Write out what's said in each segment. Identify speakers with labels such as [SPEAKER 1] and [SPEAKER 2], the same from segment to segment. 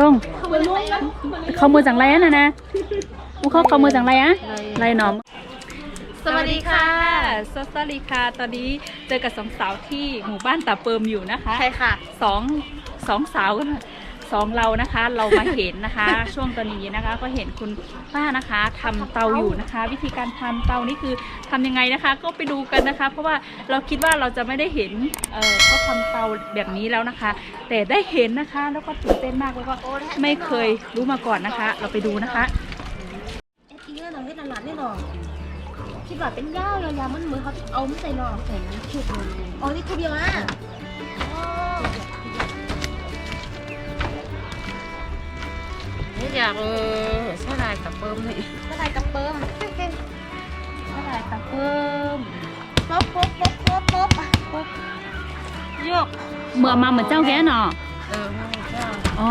[SPEAKER 1] ลง เขามือจังไรอะน่ะนะอู้เขาเขามือจังไรอะไรหนอม
[SPEAKER 2] สวัสดีค่ะ
[SPEAKER 1] สวัสดีค่ะ ตอนนี้เจอกับสองสาวที่หมู่บ้านตาเปิมอยู่นะคะ
[SPEAKER 2] ใช่ค่ะ
[SPEAKER 1] สองสองสาว สองเรานะคะ เรามาเห็นนะคะ ช่วงตอนนี้นะคะ ก็เห็นคุณป้านะคะทำเตาอยู่นะคะ วิธีการทำเตานี่คือทำยังไงนะคะ ก็ไปดูกันนะคะ เพราะว่าเราคิดว่าเราจะไม่ได้เห็นเออเขาทำเตาแบบนี้แล้วนะคะ แต่ได้เห็นนะคะ แล้วก็ตื่นเต้นมากแล้วก็ไม่เคยรู้มาก่อนนะคะ เราไปดูนะคะ
[SPEAKER 2] เอ็ดอีเนาะเฮ็ดหลานๆนี่เนาะคิดว่าเป็นยาวยาวๆมันเหมือนเขาเอาไม่ใส่เนาะใส่น้ำชุบเลยอ๋อนี่ทุบยังอะ อ๋อ
[SPEAKER 3] นี่อยากเออใช่ลายกับเปิ้มนี่
[SPEAKER 2] ละลายกับเปิ้ม
[SPEAKER 1] ละลายตะเพิ่ม
[SPEAKER 2] ป๊บป๊บป๊บป๊บป๊บป๊บ
[SPEAKER 3] โยก
[SPEAKER 1] เมื่อมาเหมือนเจ้าแกเนาะ
[SPEAKER 3] เออพระเจ้า
[SPEAKER 1] อ๋อ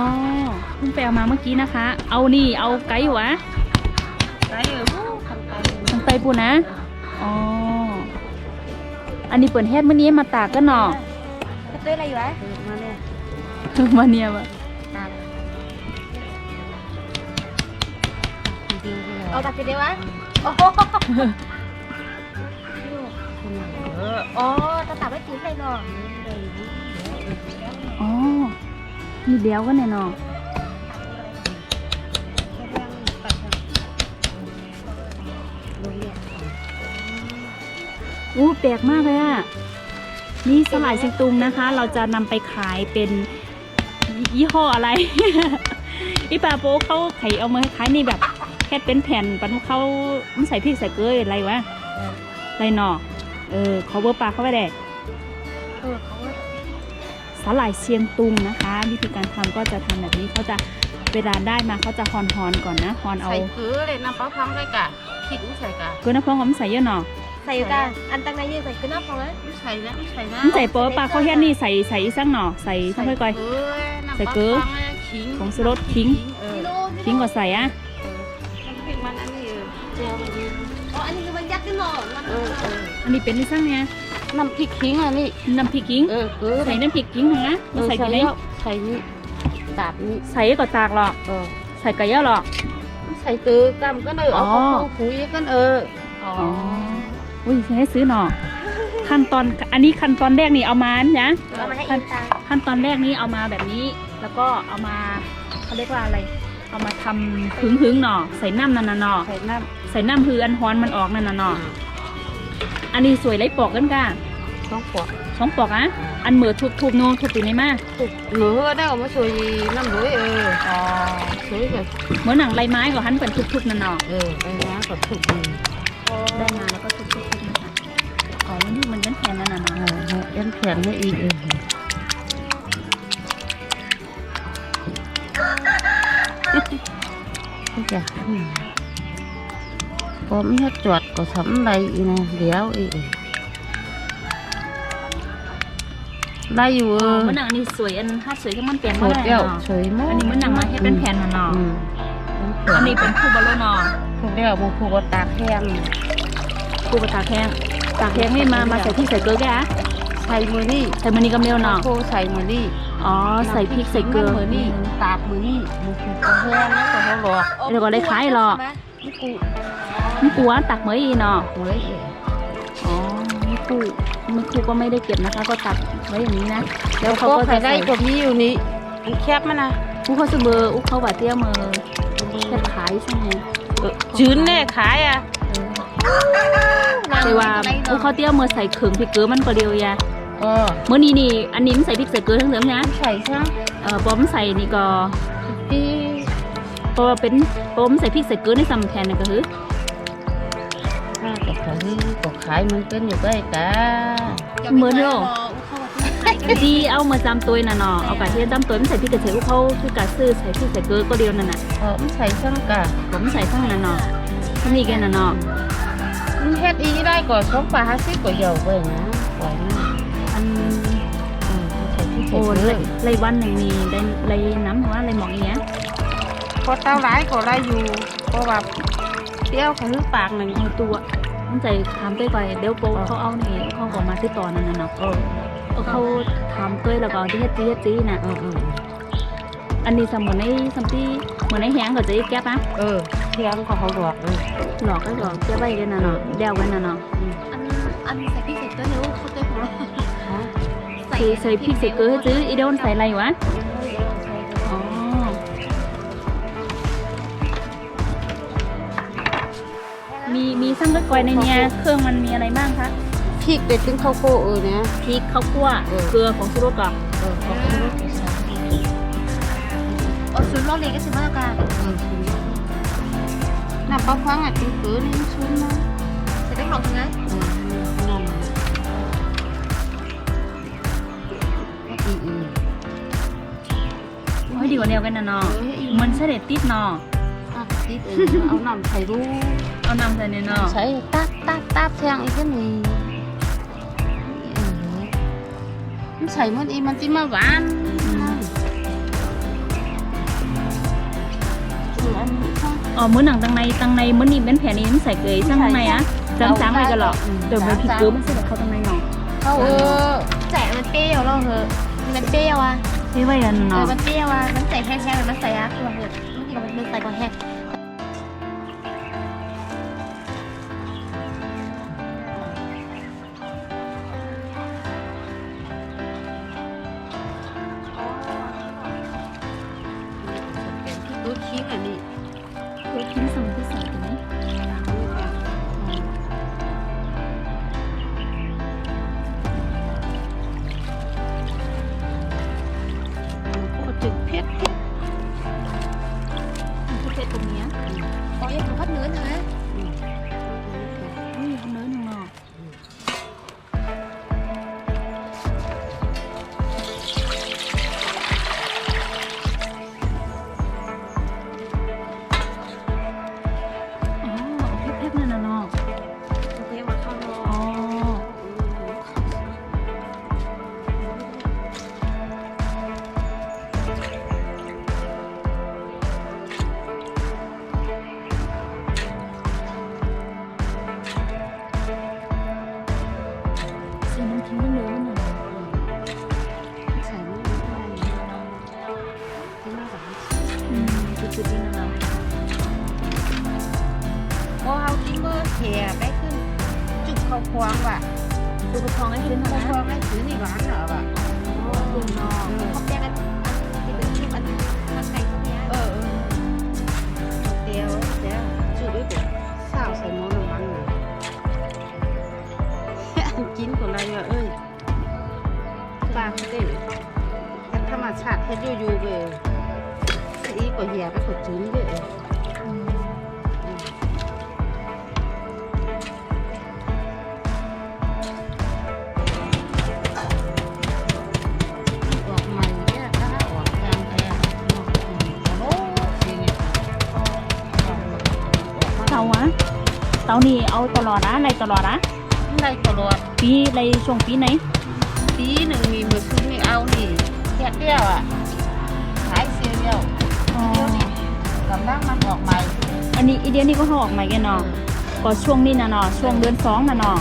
[SPEAKER 1] เพิ่งไปเอามาเมื่อกี้นะคะ เอานี่เอาไก่หัว
[SPEAKER 3] ไก่เออผู้ทำไก่
[SPEAKER 1] ทางไตปูนะอ๋ออันนี้เปิดเฮ็ดมื้อนี้มาตากกันเนาะ
[SPEAKER 2] จะเต้ยอะไรอยู่วะ
[SPEAKER 3] เออมาเนี่ย
[SPEAKER 1] มาเนี่ยวะ
[SPEAKER 3] เอา
[SPEAKER 2] ตักเดียววะโอ้โห
[SPEAKER 3] เออ
[SPEAKER 2] อ๋อตะตักไม่กินเลยเนาะ
[SPEAKER 1] อ๋อมีเดียวกันแน่เนาะอู้แปลกมากเลยอะนี่สลายเชียงตุงนะคะ เราจะนำไปขายเป็นยี่ห้ออะไร อีปาโป้เขาไขเอามาขายนี่แบบ แค่เป็นแผ่นปันเขามันใส่พริกใส่เกลืออะไรวะไรหนอเออขอเบอร์ปลาเข้าไปได้
[SPEAKER 2] เออเขาว่า
[SPEAKER 1] สาหร่ายเชียงตุงนะคะ วิธีการทำก็จะทำแบบนี้เขาจะเวลาได้มาเขาจะฮอนฮอนๆก่อนนะฮอนเอา
[SPEAKER 3] ใส่เกลือเลยน้ำปลาพังเลยกะคิดไม่ใส่กะ
[SPEAKER 1] เกลือน้ำพองเขาไม่ใส่เยอะหนอ
[SPEAKER 2] ใส่อยู่กันอันตังในยืนใส่ขึ้นหน้าฟองนะ
[SPEAKER 3] ไม่ใส่แล้วไม่ใส่แล้ว
[SPEAKER 1] มันใส่โป๊ปลาเขาแค่นี้ใส่ใส่อีสังหนอใส่ทั้งไปก่อย
[SPEAKER 3] ใส่เกลือน้ำปลาพังเลยขิง
[SPEAKER 1] ผงชูรสขิง
[SPEAKER 3] เออ
[SPEAKER 2] พี่โล
[SPEAKER 1] ทิ้งก็ใส่อะ
[SPEAKER 3] อเออ
[SPEAKER 2] อันนี้
[SPEAKER 3] เป็
[SPEAKER 1] นอีสังเนี่ย
[SPEAKER 3] น้ำพริกขิงอันนี้
[SPEAKER 1] น้ำพริกกิ้ง
[SPEAKER 3] เออเกลือ
[SPEAKER 1] ใส่น้ำพริกกิ้งนะ
[SPEAKER 3] เอ
[SPEAKER 1] มา
[SPEAKER 3] อ
[SPEAKER 1] ใส่
[SPEAKER 3] ใส่
[SPEAKER 1] กี่ไหน
[SPEAKER 3] แล้วใส่นี่ตาบนี่
[SPEAKER 1] ใส่ก็ตากหรอก
[SPEAKER 3] เออ
[SPEAKER 1] ใส่กระเยอะหรอก
[SPEAKER 3] ใส่ตือกำกันเออเอา
[SPEAKER 1] อ๋อ
[SPEAKER 3] ข้าวคุยกันเออ
[SPEAKER 1] อ๋ออุ้ยให้ซื้อหนอขั้นตอนอันนี้ขั้นตอนแรกนี่เอามานะ
[SPEAKER 2] เอามาให้อินตา
[SPEAKER 1] ขั้นตอนแรกนี้เอามาแบบนี้ แล้วก็เอามาเขาเรียกว่าอะไร เอามาทำหึงหึงๆหน่อใส่น้ำนั่นน่ะหน่อ
[SPEAKER 3] ใส่น้
[SPEAKER 1] ใส่น้ำคืออันฮ้อนมันออกนั่นน่ะหน่อ อันนี้สวยไรปอกกันก้าำ
[SPEAKER 3] ต้องปอก
[SPEAKER 1] สองปอกอะอันเหมือทุบทุบๆโนทุบตีในมา
[SPEAKER 3] หนูได้ออกมาช่วยน้ำด้วยเอออ๋อช่วยกัน
[SPEAKER 1] เหมือนหนังไรไม้ก็หันเป็นทุบทุบๆนั่นหน่อ
[SPEAKER 3] เออไปนะกับถูกดี
[SPEAKER 1] ได้มาแล้วก็ทุบทุบทุบนะคะอ๋อนี่มันเป็นแผ่นนั่นน่ะหน่อ
[SPEAKER 3] เออให้เอ็นแข็งให้อีกเออก็จะ ก็ไม่ให้จวดก็ทำอะไรอีกนะเดี๋ยวอีกได้อยู่เอ
[SPEAKER 1] อ๋อ
[SPEAKER 3] อ
[SPEAKER 1] เหมือนหนังอันนี้สวยอันถ้าสวยทั้งมันเปลี่ยน
[SPEAKER 3] โค
[SPEAKER 1] มา
[SPEAKER 3] ตร
[SPEAKER 1] ได้
[SPEAKER 3] เดี่ยว
[SPEAKER 1] เนาะ
[SPEAKER 3] เฉยมาก
[SPEAKER 1] อันนี้เหมือนหนังมาให้เป็นแผ่นน่ะหน่อ
[SPEAKER 3] อืม
[SPEAKER 1] อันนี้เป็นคู่บอลลูนหน่อ
[SPEAKER 3] ถูกเดี่ยวมาผูกตากแห้ง
[SPEAKER 1] คู่กับตากแห้งตากแห้งนี่มามาใส่ที่ใส่เกลือแกอะ
[SPEAKER 3] ใส่มือนี่
[SPEAKER 1] ใส่มันนี่กำเร็วหน่อ
[SPEAKER 3] โคใส่มือนี่
[SPEAKER 1] อ๋อใส่พริกใส่เกลือ
[SPEAKER 3] มือนี่ตากมือนี่มือผูกแห้งแล้วก็เขาหลอก
[SPEAKER 1] เดี๋ยวก็ได้คล้ายหรอก
[SPEAKER 3] นี่กู
[SPEAKER 1] มันกลัวตักเหมยอีเนาะ
[SPEAKER 3] เฮ้ย
[SPEAKER 1] อ๋อไม่คู่ไม่คู่ก็ไม่ได้เก็บนะคะ ก็ตักไว้อย่างนี้นะแล้วเขา
[SPEAKER 3] ก็
[SPEAKER 1] ก็
[SPEAKER 3] ใคร
[SPEAKER 1] จะ
[SPEAKER 3] ได้
[SPEAKER 1] ใส่
[SPEAKER 3] ก็มีอยู่นี่มันแคบมันนะ
[SPEAKER 1] อู้เขาซื้อเบอร์อู้เขาบาดเตี้ยมือแค่ขายใช่ไหม
[SPEAKER 3] จืนแน่ขายอะ
[SPEAKER 1] แต่ว่าอู้เขาเตี้ยมือใส่เขิงพริกเกลือมันก็เดียวยา
[SPEAKER 3] เออ
[SPEAKER 1] เมื่อนี้นี่อันนี้มันใส่พริกใส่เกลือทั้งเดิมนะ
[SPEAKER 3] ใส่ซะ
[SPEAKER 1] เออปอมนใส่นี่ก็
[SPEAKER 3] ที่
[SPEAKER 1] เพราะว่าเป็นปอมนใส่พริกใส่เกลือในสำแทนนะก็คือ
[SPEAKER 3] ถ้า ก็ขายก็ขายมันเป็นอยู่ใกล้ตา
[SPEAKER 1] เหมือนเนาะดีเอามาจำตัวน่ะเนาะเอากะเทียมจำตัวไมันใส่พริกกระเทียมเขาคือกะซื้อใส่พริกใส่เกลือก็เดียวนั่นน่ะ
[SPEAKER 3] เออมันใส่ซังกะ
[SPEAKER 1] ผมใส่ข้างนั้นเนาะข้างนี้แกน่ะเนาะ
[SPEAKER 3] มันเฮ็ดอีได้ก็สองปลาห้าสิบก็เยอะไปนะปล่อยนะ
[SPEAKER 1] อัน
[SPEAKER 3] เออใส่ที่ใส่
[SPEAKER 1] โอ้
[SPEAKER 3] เลื
[SPEAKER 1] ไร
[SPEAKER 3] อ
[SPEAKER 1] ไรวันหนึ่งมีได้ไรน้ำหรือว่าไรหมอกเงี้ย
[SPEAKER 3] พอเต้าร้ายก็ได้อยู่เพราะว่าเตี้ยวขาคือปากหนึ่ง
[SPEAKER 1] ตัว มันใจถามต้อยก่อนเดี๋ยวโปเขาเอานี่เขาก็มาที่ต่อนั่นน่ะเนาะ
[SPEAKER 3] เออ
[SPEAKER 1] เอาเขาถามต้อยแล้วก็ที่เฮ็ดจี้เฮ็ดจี้น่ะ
[SPEAKER 3] เออเออ
[SPEAKER 1] เอันนี้สมเหมือนในสัมตีเหมือนในแห้งก็จะแก๊บนะ
[SPEAKER 3] เออเที่ยงก็เขาหลอกเลย
[SPEAKER 1] หลอกก็หลอกแก๊บไว้กันนะเนาะเดวกันนะเนาะ
[SPEAKER 2] อันอันใส่พริกใส่เกลือเนี่ยเขาเต้ของเรา
[SPEAKER 1] ใส่ใส่พริกใส่เกลือให้ซื้ออีเดนใส่อะไรวะ ซ้ำเล็กกอยในเนี้ยเครื่องมันมีอะไรบ้างคะ
[SPEAKER 3] พริกเป็ดตึงข้าวโพดเออเนี่ย
[SPEAKER 1] พริกข้าวคั่ว
[SPEAKER 3] เออ
[SPEAKER 1] เกลือของชูรสก่อน
[SPEAKER 3] เออเขาก็รู้
[SPEAKER 2] เอาชุดลอกเรียนก็สิมาตรการ
[SPEAKER 3] เออคือน้ำปลาคว้างอะตึงเกลือนี่มันชุ่มนะ
[SPEAKER 2] ใส่ได้หอมนะ
[SPEAKER 3] เออนั่นอีอี
[SPEAKER 1] โอ้ยดีกว่าเดียวกันนะเนาะ
[SPEAKER 3] เอ้ยอี
[SPEAKER 1] มันเสด็จติดเนาะ
[SPEAKER 3] อะติดเออเอาน้ำใส่รู
[SPEAKER 1] เอานำใส่เนี่ยเนาะ
[SPEAKER 3] ใส่ตับตับตับแทงอีกก็มีเออมันใส่มันอีมันจะมาหวานคืออันนี้ค่ะ
[SPEAKER 1] อ๋อมื้อหนังตังในตังในมื้อนี้เป็นแผ่นนี้มันใส่เกยซ้างข้างในอะจังจังๆไปกันหรอ
[SPEAKER 3] อืม
[SPEAKER 1] เดี๋ยวมันผิดเกลือมันเสด็จเข้าตังในเนาะ
[SPEAKER 3] เขาเออ
[SPEAKER 2] แจกมันเปรี้ยวเราเหอะมันเปรี้ยวอะ
[SPEAKER 1] ไม่ไว้กัน
[SPEAKER 2] เอ
[SPEAKER 1] เนาะ
[SPEAKER 2] อมันเปรี้ยวอะมันใส่แห้งๆมันใส่อะคือเหอะมันมันใส่ก่อนแห้ง
[SPEAKER 3] โอ้จึกเพชร
[SPEAKER 1] มันคือเผ็ดตรงเนี้ย
[SPEAKER 2] อ๋อยังพัดเนื้อนะ
[SPEAKER 1] ที่
[SPEAKER 3] มื
[SPEAKER 1] อ
[SPEAKER 3] แห่ไปขึ้น จุกเขาควางว่ะ
[SPEAKER 1] ดูกระพองให้ขึ้น
[SPEAKER 3] เขา
[SPEAKER 1] นะ
[SPEAKER 3] ควางให้ถือนี่หวานเหรอว่ะ
[SPEAKER 1] ดูเนาะ
[SPEAKER 2] เขาแจกกันที่เป็นคลิปอันอันไก่พวกเนี้ย
[SPEAKER 3] เออเดียวเดียวจุดด้วยปุ๊บสาวใส่หม้อน้ำมันน่ะกินคนไรวะเอ้ยปากเด้เป็นธรรมชาติเฮ็ดอยู่ๆเว้ยอีกว่าเหียไปกดจุ้นเว้ย เตา
[SPEAKER 1] นี่เอาตลอดนะอะไรตลอดนะ
[SPEAKER 3] ได้ตลอด
[SPEAKER 1] ปีอะไรช่วงปีไหน
[SPEAKER 3] ปีหนึ่งมีมือซื้อนี่เอานี่แค่เดียวอะขายเสียเดียว
[SPEAKER 1] อ๋อ
[SPEAKER 3] เดียวนี่กำลังมันออกใหม่
[SPEAKER 1] อันนี้อีเดียนี่ก็เขาออกใหม่กันเนาะก็ช่วงนี้นะเนาะช่วงเดือนสองนะเนาะ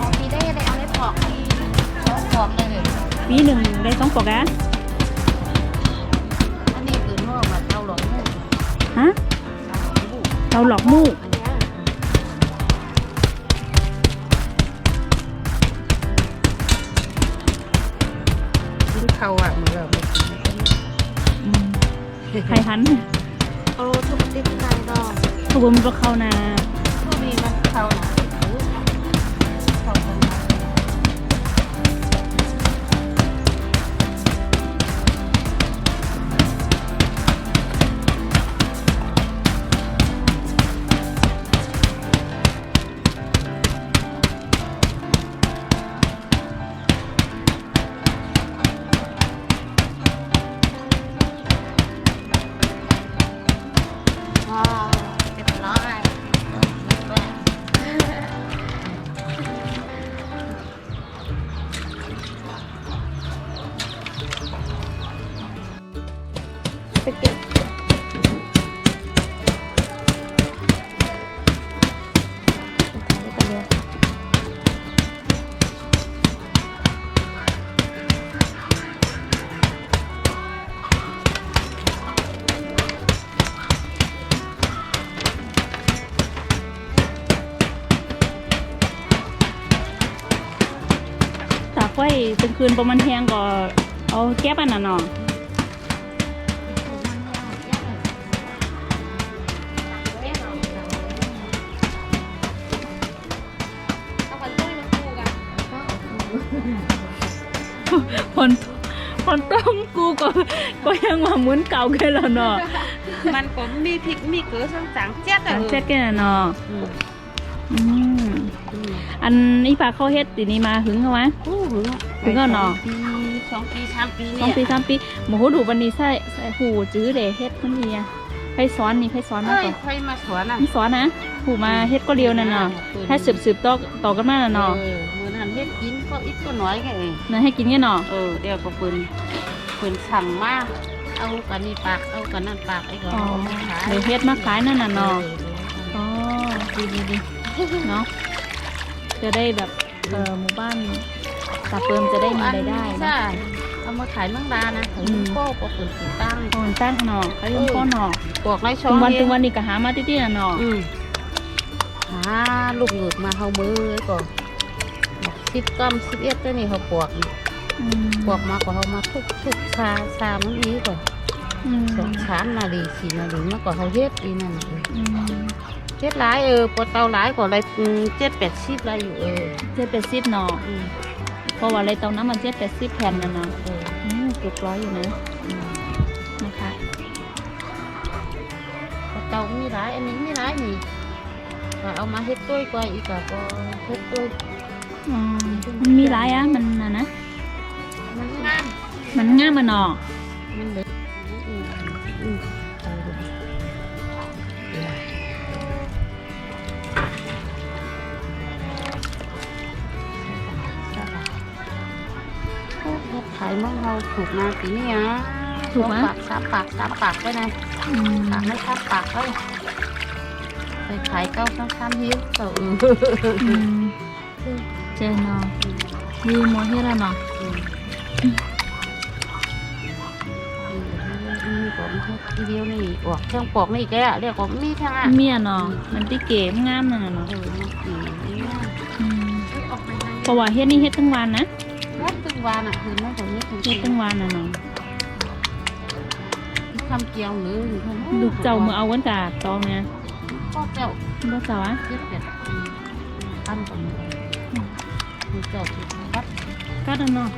[SPEAKER 2] อ๋อมีได้ได้เอาได้ปอกมี
[SPEAKER 3] เขาปอกเลย
[SPEAKER 1] ปีหนึ่งได้สองปอกอะ
[SPEAKER 3] อันนี้คือหม้อมาเตาหลงมูก
[SPEAKER 1] ฮะเตาหลอกมูก
[SPEAKER 2] อันเนี้ย
[SPEAKER 3] กินเขาอะเหมือนแบบ
[SPEAKER 1] อืมไข่หัน
[SPEAKER 2] โอ้ทุกคนติดใจดอก
[SPEAKER 1] ขบวนมันก็เข้านะ
[SPEAKER 3] พวกนี้มันเขานะ คืน
[SPEAKER 1] ประมาณแทงก็เอาแก้ปันน่ะเนาะ
[SPEAKER 2] เอาคนตุ้ยมาคู่กัน
[SPEAKER 1] คนคนต้องกูก็ก็ยังว่าเหมือนเก่าแค่แล้วเนาะ
[SPEAKER 3] มันก็มีพริกมีเกลือสังจางเจ็ด
[SPEAKER 1] สั
[SPEAKER 3] อะ
[SPEAKER 1] งเกตกันน่ะเนาะ
[SPEAKER 3] อืม
[SPEAKER 1] อืม
[SPEAKER 3] อืม
[SPEAKER 1] อันนี้ปลาเข้าเฮ็ดตีนี้มาหึงเขาไหม
[SPEAKER 3] โอ้โห
[SPEAKER 1] ถึงก็หนอ
[SPEAKER 3] ปีสองปีสามปี
[SPEAKER 1] ส
[SPEAKER 3] เนี่
[SPEAKER 1] อง
[SPEAKER 3] ย
[SPEAKER 1] ปีสามปีโมโหดูวันนี้ใส่ใส่หูจื้อเดเฮ็ดคนเดียไปสอนนี่ไปสอนมา
[SPEAKER 3] เอ้ย
[SPEAKER 1] ก่อน
[SPEAKER 3] ใครมาสวนอะ
[SPEAKER 1] นี่สอนนะหูมาเฮ็ดก็เดียวนั่นเนาะให้สืบสืบต่อต่อกันมาน่ะเนาะ
[SPEAKER 3] เออมือนั้นเฮ็ดกินก็อีกก็น้อยไงเอ้ย
[SPEAKER 1] นั่นให้กินกันเนาะ
[SPEAKER 3] เออเดี๋ยวก็เพิ่นเพิ่นสั่งมาเอากันนี่ปากเอากันนั่นปากไอ้ก็
[SPEAKER 1] อ๋อ
[SPEAKER 3] เอามาขาย
[SPEAKER 1] เดี๋ยวเฮ็ดมาขายนั่นน่ะเนาะ
[SPEAKER 3] เออ
[SPEAKER 1] อ๋อดีดีดีเนาะ จะได้แบบเออหมู่บ้านตาเปิมจะได้มีรายได้
[SPEAKER 3] ใช่
[SPEAKER 1] นะ
[SPEAKER 3] เอามาขายเมืองดานะขาย
[SPEAKER 1] อืม
[SPEAKER 3] โก้ก็เปิดติดตั้ง
[SPEAKER 1] คนตั้งเนาะเขาเรียกพ่อเนาะ
[SPEAKER 3] ปวกในช่อ
[SPEAKER 1] ถึ
[SPEAKER 3] ง
[SPEAKER 1] งวัน
[SPEAKER 3] เย
[SPEAKER 1] ถึงวันนี้ก็หามาติดๆน่ะเนาะ
[SPEAKER 3] อืมหาลูกหงือกมาเฮามือไว้ก่อนสิบกรัมสิบเอ็ดตัวนี่เขาปวกนี่
[SPEAKER 1] อืม
[SPEAKER 3] ปวกมาก็เขามาทุกทุกชาชามันอีก่อน
[SPEAKER 1] อืม
[SPEAKER 3] สองสามนาทีสี่นาทีมาก็เขาเฮ็ดอีนั่นเอง
[SPEAKER 1] อืม
[SPEAKER 3] เฮ็ดหลายเออปวดเตาหลายกว่าอะไรอืมเจ็ดแปดสิบอะไรอยู่เออ
[SPEAKER 1] เจ็ดแปดสิบเนาะ
[SPEAKER 3] อืม
[SPEAKER 1] เพราะว่าอะไรตรงนั้นมันเจ็ดแปดสิบแผ่นน่ะเนาะ
[SPEAKER 3] เออ
[SPEAKER 1] อืมเกือบร้อยอยู่นะ
[SPEAKER 3] อืม
[SPEAKER 1] นะคะ
[SPEAKER 3] ปวดเตามีหลายอันนี้มีหลายนี่ก็เอามาเฮ็ดต้วยกว่าอีกก็ก็เฮ็ดต้วย
[SPEAKER 1] อืมมันมีหลายอะมันน่ะนะ
[SPEAKER 3] มันงาม
[SPEAKER 1] มันง่ามมันเนาะ
[SPEAKER 3] มันเหลือายมั่งเราถูกนะปีนี้อะ
[SPEAKER 1] ถูกไหม
[SPEAKER 3] ปากสามปากสามปากไว้นะ
[SPEAKER 1] อืม
[SPEAKER 3] ปากไม่สามปากเลยไปขายเก้าสามสามหิวเต่าอือ
[SPEAKER 1] อืมเจนเนาะดีโมเฮระเนาะ
[SPEAKER 3] อืมนี่ก็มีทีเดียวนี่ออกเครื่องปอกนี่แกเรียกว่ามีทั้งอะ
[SPEAKER 1] เมียเนาะมันที่เก๋มงามนั่นน่ะเนาะ
[SPEAKER 3] เออมีกี่นี่นะ
[SPEAKER 1] อืม
[SPEAKER 2] ออกไปไหน
[SPEAKER 1] เพราะว่าเฮ็ดนี่เฮ็ดทั้งวันนะ
[SPEAKER 3] รถตึง วานอะคือไม่ตรงนี้ถึง
[SPEAKER 1] เฮ็ดทั้งวานน่ะน้อง
[SPEAKER 3] ทำเกี๊ยวหรือ
[SPEAKER 1] ลูกเจ้ามือเอาวันกาตองเนี่ย
[SPEAKER 3] ก็เจ้า
[SPEAKER 1] บ่เจ้าอะ
[SPEAKER 3] เจ็ดแปดปีอันตรงนี้ลูกเจ้าที่วัด
[SPEAKER 1] ก็นั่นเนาะ